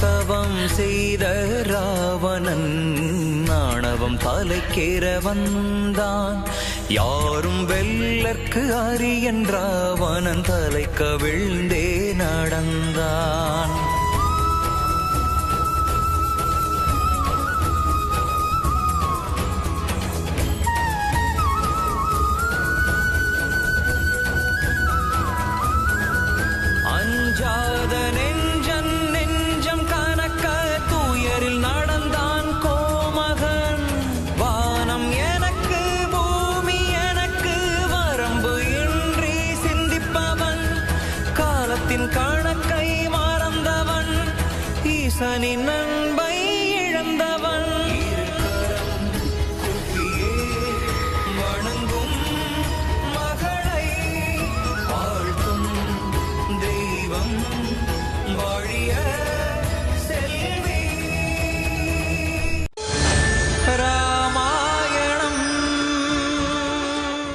தவம் செய்த ராவணன் ஆணவம் தலைக்கேற வந்தான். யாரும் வெல்லற்கு அரியன் ராவணன் தலைக்க விழுந்தே நடந்தான். காண கை மறந்தவன். ஈசனின்